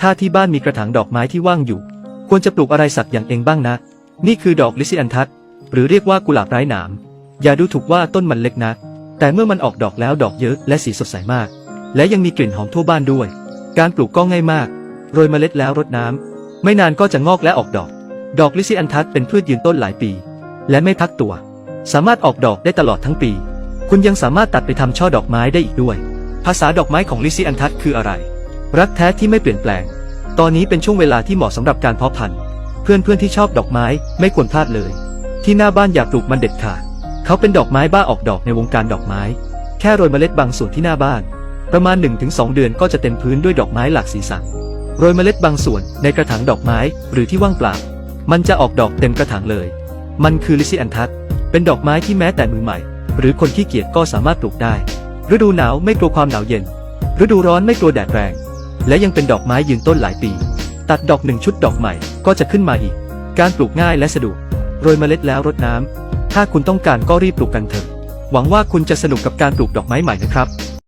ถ้าที่บ้านมีกระถางดอกไม้ที่ว่างอยู่ ควรจะปลูกอะไรสักอย่างเองบ้างนะ นี่คือดอกลิซิอันทัสหรือเรียกว่ากุหลาบไร้หนาม อย่าดูถูกว่าต้นมันเล็กนะ แต่เมื่อมันออกดอกแล้วดอกเยอะและสีสดใสมาก และยังมีกลิ่นหอมทั่วบ้านด้วย การปลูกก็ง่ายมาก โรยเมล็ดแล้วรดน้ำไม่นานก็จะงอกและออกดอก ดอกลิซิอันทัสเป็นพืชยืนต้นหลายปี และไม่พักตัว สามารถออกดอกได้ตลอดทั้งปี คุณยังสามารถตัดไปทำช่อดอกไม้ได้อีกด้วย ภาษาดอกไม้ของลิซิอันทัสคืออะไร รักแท้ที่ไม่เปลี่ยนแปลง ตอนนี้เป็นช่วงเวลาที่เหมาะสำหรับการเพาะพันธุ์ เพื่อนๆที่ชอบดอกไม้ไม่ควรพลาดเลย ที่หน้าบ้านอย่าปลูกมันเด็ดขาด เขาเป็นดอกไม้บ้าออกดอกในวงการดอกไม้ แค่โรยเมล็ดบางส่วนที่หน้าบ้าน ประมาณ 1-2 เดือนก็จะเต็มพื้นด้วยดอกไม้หลากสีสัน โรยเมล็ดบางส่วนในกระถางดอกไม้หรือที่ว่างเปล่า มันจะออกดอกเต็มกระถางเลย มันคือลิซิอันทัสเป็นดอกไม้ที่แม้แต่มือใหม่ หรือคนขี้เกียจก็สามารถปลูกได้ ฤดูหนาวไม่กลัวความหนาวเย็น ฤดูร้อนไม่กลัวแดดแรง และยังเป็นดอกไม้ยืนต้นหลายปี ตัดดอกหนึ่งชุดดอกใหม่ก็จะขึ้นมาอีก การปลูกง่ายและสะดวกโรยเมล็ดแล้วรดน้ำถ้าคุณต้องการก็รีบปลูกกันเถอะ หวังว่าคุณจะสนุกกับการปลูกดอกไม้ใหม่นะครับ